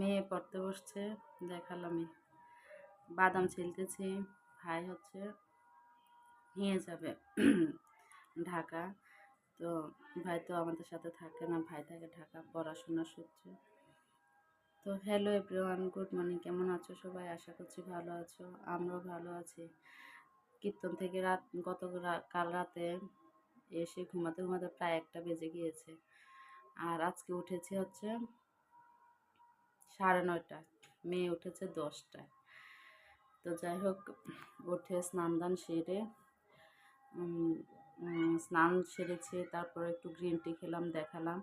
মেয়ে পড়তে বসছে দেখালামই বাদাম ছিলতেছি ভাই হচ্ছে, নিয়ে যাবে ঢাকা। তো ভাই তো আমাদের সাথে থাকে না, ভাই থাকে ঢাকা, পড়াশোনা সূত্রে। তো হ্যালো এভরিওয়ান গুড মর্নিং কেমন আছো সবাই? আশা করছি ভালো আছো, আমরাও ভালো আছি। কীর্তন থেকে রাত, গত কাল রাতে এসে ঘুমাতে ঘুমাতে প্রায় একটা বেজে গিয়েছে। আর আজকে উঠেছি হচ্ছে সাড়ে নয়টায়, মেয়ে উঠেছে দশটায়। তো যাই হোক, উঠে স্নান দান সেরে স্নান সেরেছে, তারপরে একটু গ্রিন টি খেলাম, দেখালাম।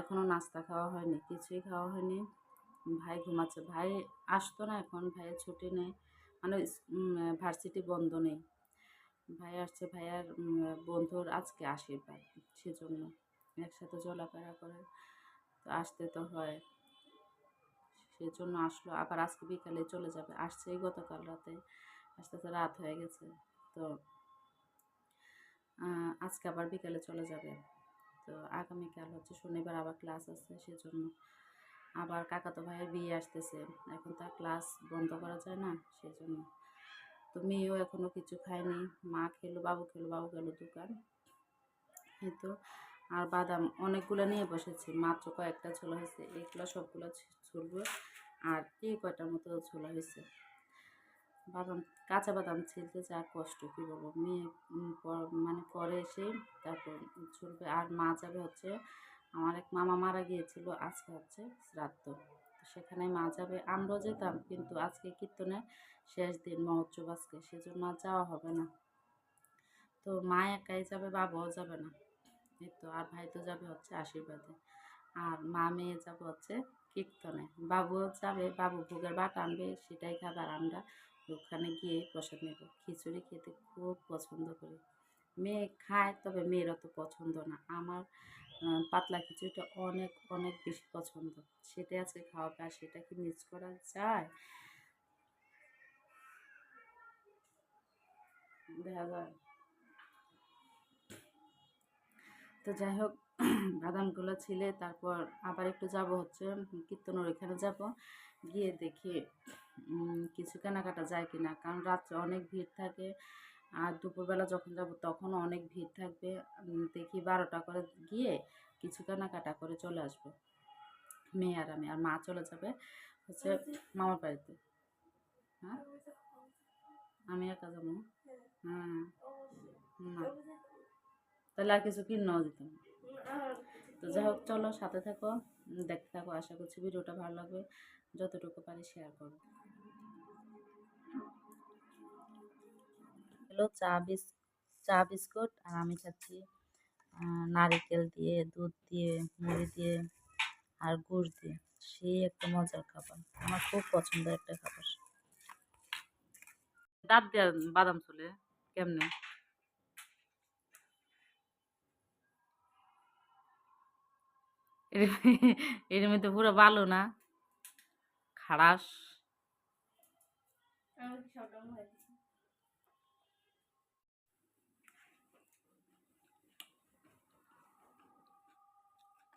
এখনও নাস্তা খাওয়া হয়নি, কিছুই খাওয়া হয়নি। ভাই ঘুমাচ্ছে, ভাই আসতো না এখন, ভাইয়ের ছুটি নেই মানে ভার্সিটি বন্ধ নেই। ভাই আসছে, ভাইয়ার বন্ধুর আজকে আশীর্বাদ, সেজন্য একসাথে চলাফেরা করে। তো আসতে তো হয়। সেজন্য আসলো, আবার আজকে বিকালে চলে যাবে। আসছেই গতকাল রাতে। আসতে তো রাত হয়ে গেছে। তো আজকে আবার বিকালে চলে যাবে। তো আগামীকাল হচ্ছে শনিবার আবার ক্লাস আছে, সেজন্য আবার কাকাতো ভাইয়ের বিয়ে আসতেছে। এখন তার ক্লাস বন্ধ করা যায় না, সেজন্য। তো মেয়েও এখনও কিছু খায়নি। মা খেলো, বাবু খেলো, বাবু গেলো দোকান। এই তো আর বাদাম অনেকগুলো নিয়ে বসেছি। মাত্র কয়েকটা ছোলা হয়েছে। এগুলো সবগুলো ছুলবো আর এই কয়টার মতো ছোলা হয়েছে? বাদাম, কাঁচা বাদাম ছিলতে যা কষ্ট, কী বলব? মেয়ে মানে পরে এসে তারপর ছুলবে আর মা যাবে হচ্ছে, আমার এক মামা মারা গিয়েছিল আজকে হচ্ছে শ্রাদ্ধ। সেখানে মা যাবে। আমরাও যেতাম, কিন্তু আজকে কীর্তনের শেষ দিন, মহোৎসব আজকে, সেজন্য আর যাওয়া হবে না। তো মা একাই যাবে, বাবাও যাবে না। এই তো, আর ভাই তো যাবে হচ্ছে আশীর্বাদে। আর মা মেয়ে যাবে হচ্ছে কীর্তনে। বাবুও যাবে, বাবু ভোগের বাট আনবে, সেটাই খাবার আমরা ওখানে গিয়ে প্রসাদ নেব। খিচুড়ি খেতে খুব পছন্দ করি। মেয়ে খায়, তবে মেয়ের অত পছন্দ না। আমার পাতলা খিচুড়িটা অনেক অনেক বেশি পছন্দ। সেটাই আজকে খাওয়াবে আর সেটা কি মিস করা যায়? যায় তো যাই হোক বাদামগুলো ছিলে, তারপর আবার একটু যাব হচ্ছে কীর্তনের ওইখানে যাব। গিয়ে দেখি কিছু কেনাকাটা যায় কি না কারণ রাত্রে অনেক ভিড় থাকে। আর দুপুরবেলা যখন যাব তখনও অনেক ভিড় থাকবে। দেখি বারোটা করে গিয়ে কিছু কেনাকাটা করে চলে আসব। মেয়ে আর আমি, আর মা চলে যাবে হচ্ছে মামার বাড়িতে। হ্যাঁ? আমি একা যাব? হ্যাঁ। তাহলে আর কিছু কিনাও দিতাম তো যাই হোক, চলো সাথে থাকো, দেখতে থাকো, আশা করছি ভিডিওটা ভালো লাগবে। যতটুকু পারি শেয়ার করো। হলো চা বিস, চা বিস্কুট আর আমি খাচ্ছি নারিকেল দিয়ে, দুধ দিয়ে, মুড়ি দিয়ে আর গুড় দিয়ে। সেই একটা মজার খাবার। আমার খুব পছন্দের একটা খাবার। দাঁত দিয়ে বাদাম চলে, কেমনে? এর মধ্যে পুরো ভালো না। খাড়াস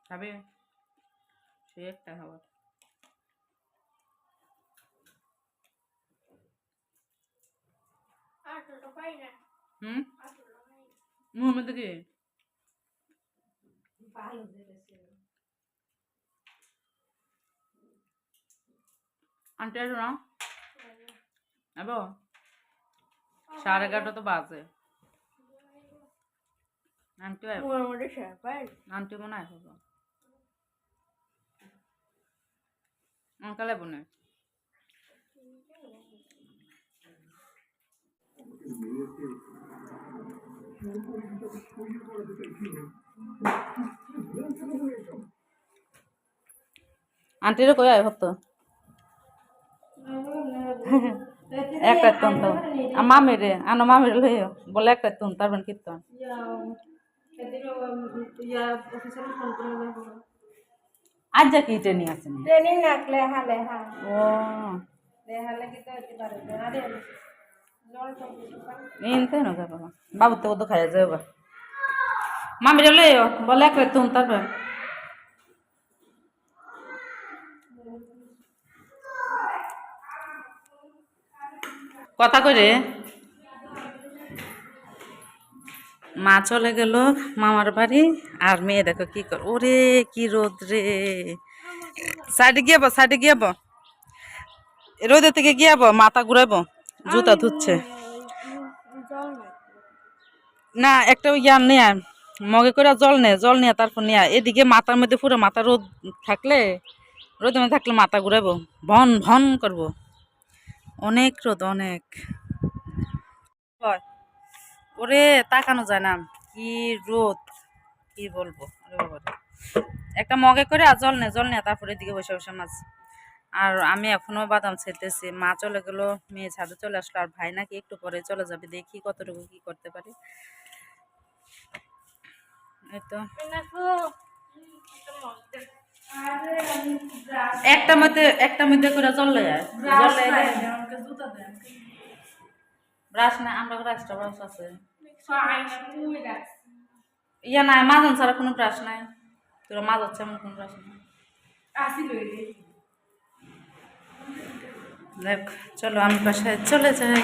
খাবে? সে একটা খাবার। হুম? মধ্যে কি? আন্টি আসো না। সাড়ে এগারোটা তো বাজে। আন্টি মনে হয় হব। আঙ্কাল না আন্টিরও কই আয় হতো এক রাত তো। মামির আনো মামির লইও বলে এক রাত তারপর কীর্তন। আজ যা কি ট্রেনিং আছে? ট্রেনিং নাকলে হালে হা ও। কি তো হতে পারে আরে না যাব বাবু। তো খাই যাব মামির লইও বলে এক রাত তারপর। কথা করে মা চলে গেল মামার বাড়ি আর মেয়ে দেখো কি কর ওরে কি রোদ রে। সাইডে গিয়ে সাইডে গিয়ে রোদের থেকে গিয়ে মাথা ঘুরাবো জুতা ধুচ্ছে। না একটা ইয়ার নিয়ে মগে করে জল নে জল নিয়ে তারপর নিয়ে। এদিকে মাথার মধ্যে পুরো মাথা রোদ থাকলে রোদের মধ্যে থাকলে মাথা ঘুরাবো ভন ভন করব। অনেক রোদ, অনেক। ওরে, তাকানো যায় না। কি রোদ, কি বলব। একটা মগে করে আর জল নে জল নে, তারপরে এদিকে বসে বসে মাছ। আর আমি এখনও বাদাম ছেড়তেছি। মা চলে গেল, মেয়ে ছাদে চলে আসলো। আর ভাই নাকি একটু পরে চলে যাবে। দেখি কতটুকু কি করতে পারি। তো। একটা মধ্যে একটা মধ্যে করে জল। জল আয়। না আমরা ব্রাশটা ব্রাশ আছে। ইয়া নাই মাজন ছাড়া কোনো ব্রাশ নাই। তোরা মাছ হচ্ছে এমন কোনো ব্রাশ নাই। দেখ চলো আমি বাসায় চলে যাই।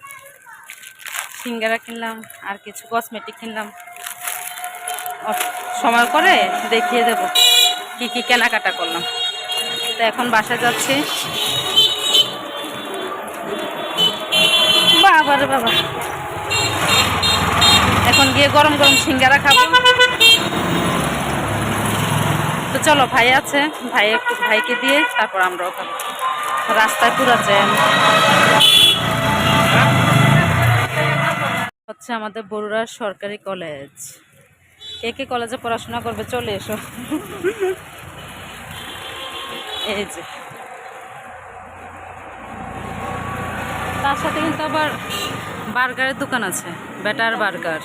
সিঙ্গারা কিনলাম, আর কিছু কসমেটিক কিনলাম। সময় করে দেখিয়ে দেব কি কি কেনাকাটা করলাম। তো এখন বাসায় যাচ্ছি। বাবা রে বাবা। এখন গিয়ে গরম গরম সিঙ্গারা খাব। তো চলো, ভাই আছে। ভাই একটু, ভাইকে দিয়ে তারপর আমরাও খাব। রাস্তায় পুরো জ্যাম। হচ্ছে আমাদের বড়ুরার সরকারি কলেজ কে কে কলেজে পড়াশোনা করবে? চলে এসো। এই যে। তার সাথে কিন্তু আবার বার্গারের দোকান আছে। Better burger.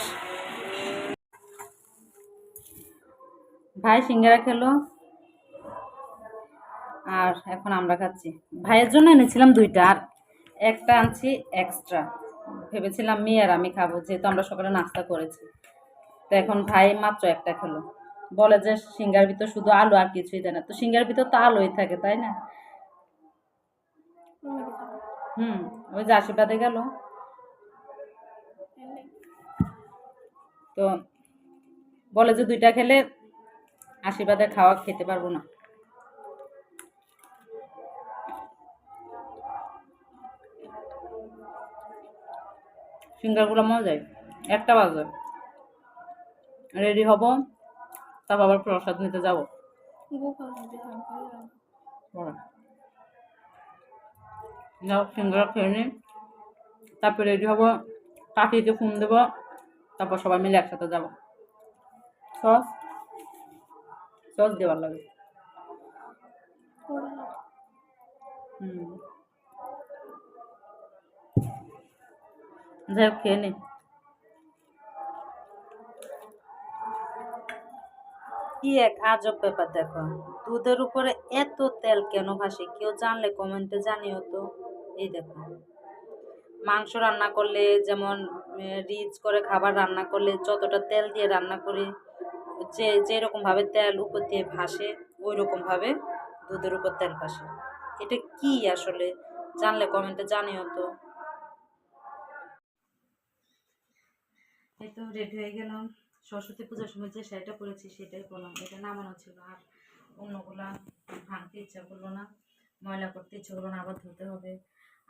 ভাই, সিঙ্গারা খেলো। আর এখন আমরা খাচ্ছি। ভাইয়ের জন্য এনেছিলাম দুইটা। আর একটা আনছি এক্সট্রা ভেবেছিলাম মেয়ে আর আমি খাব, যেহেতু আমরা সকালে নাস্তা করেছি। তো এখন ভাই মাত্র একটা খেলো। বলে যে সিঙ্গার ভিতর শুধু আলু আর কিছুই দেয় না। তো সিঙ্গার ভিতর তো আলুই থাকে, তাই না? হুম, ওই যে আশীর্বাদে গেল। তো বলে যে দুইটা খেলে আশীর্বাদে খাওয়া খেতে পারব না। সিঙ্গারগুলো মজাই একটা বাজে। রেডি হব তারপর আবার প্রসাদ নিতে যাব। যাও সিঙ্গারা খেয়ে নিই তারপর রেডি হব কাকিকে ফোন দেবো তারপর সবাই মিলে একসাথে যাব। সস সস দেওয়ার লাগে। হুম। যাই হোক, খেয়ে নিই কি এক আজব ব্যাপার দেখো। দুধের উপরে এত তেল কেন ভাসে? কেউ জানলে কমেন্টে জানিও তো। এই দেখো। মাংস রান্না করলে যেমন রিচ করে খাবার রান্না করলে যতটা তেল দিয়ে রান্না করি, যে যেরকম ভাবে তেল উপর দিয়ে ভাসে ওই রকম ভাবে দুধের উপর তেল ভাসে। এটা কি আসলে? জানলে কমেন্টে জানিও তো। এই তো রেডি হয়ে গেলাম। সরস্বতী পূজার সময় যে শাড়িটা পরেছি সেটাই পরলাম। এটা নামানো ছিল আর অন্যগুলা ভাঙতে ইচ্ছা করল না। ময়লা করতে ইচ্ছা করল না, আবার ধুতে হবে।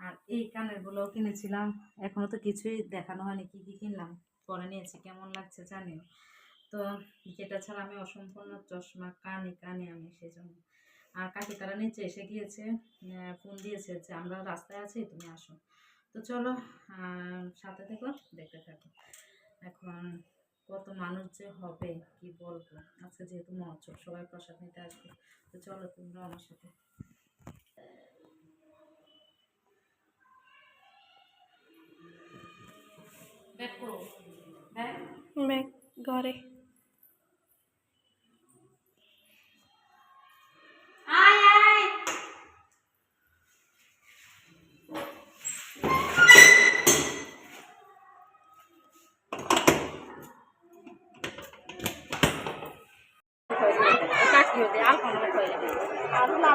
আর এই কানেরগুলোও কিনেছিলাম। এখনও তো কিছুই দেখানো হয়নি, কি কি কিনলাম। পরে নিয়েছি, কেমন লাগছে জানি তো যেটা ছাড়া আমি অসম্পূর্ণ চশমা কানে কানে আমি সেজন্য। আর কাকি তারা নিচে এসে গিয়েছে ফোন দিয়েছে যে, আমরা রাস্তায় আছি, তুমি আসো। তো চলো সাথে থেকো, দেখতে থাকো। এখন কত মানুষ যে হবে, কি বলব? আজকে যেহেতু মহোৎসব, সবাই প্রসাদ নিতে আসবে। তো চলো তোমরা আমার সাথে। ঘরে।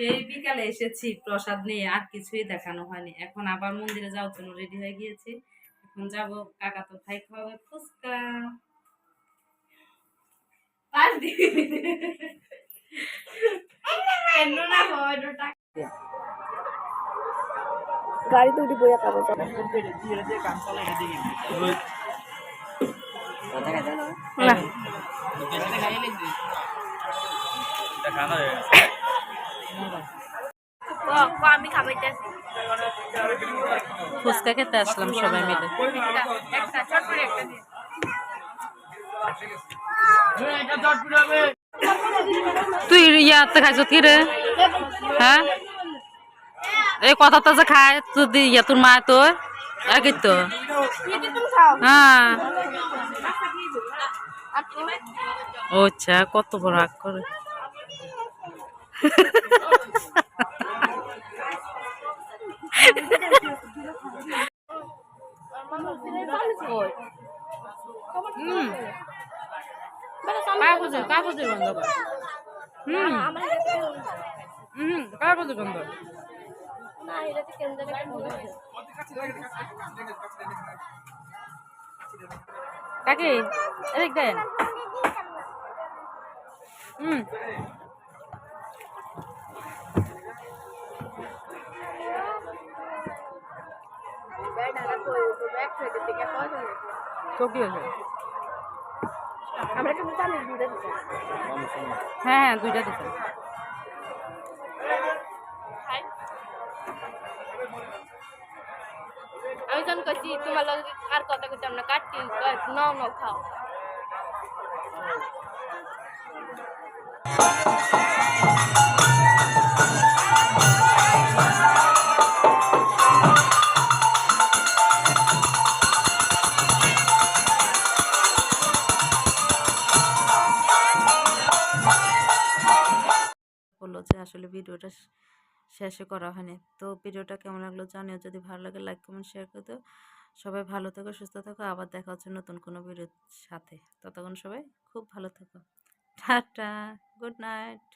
সেই বিকালে এসেছি প্রসাদ নিয়ে আর কিছুই দেখানো হয়নি। এখন আবার মন্দিরে যাওয়ার জন্য রেডি হয়ে গিয়েছি। এখন যাব কাকা তো ভাই খাওয়াবে ফুচকা। দিন। গাড়িতে উঠি বইয়া পাবো না ফুচকা খেতে আসলাম সবাই মিলে। তুই ইয়াতে খাইছ কি রে? হ্যাঁ? এই কথা তো যে খায় দি ইয়া তোর মা তো একই তো। হ্যাঁ। ও আচ্ছা কত বড় রাগ করে কাগজের কাগজের গন্ধ হুম হুম কাগজের গন্ধ না কেন। কাকি এদিক দেন হুম তো কি হয়েছে আমরা কিন্তু চালিশ দুধে দিচ্ছি হ্যাঁ হ্যাঁ দুইটা দিতে আমি যখন করছি তোমার লগে আর কথা করতাম না কাটতি নাও নাও খাও ভিডিওটা শেষে করা হয়নি। তো ভিডিওটা কেমন লাগল জানিও। যদি ভালো লাগে লাইক কমেন্ট শেয়ার করে দিও। সবাই ভালো থেকো, সুস্থ থাকো। আবার দেখা হচ্ছে নতুন কোনো ভিডিওর সাথে। ততক্ষণ সবাই খুব ভালো থাকো। Tata good night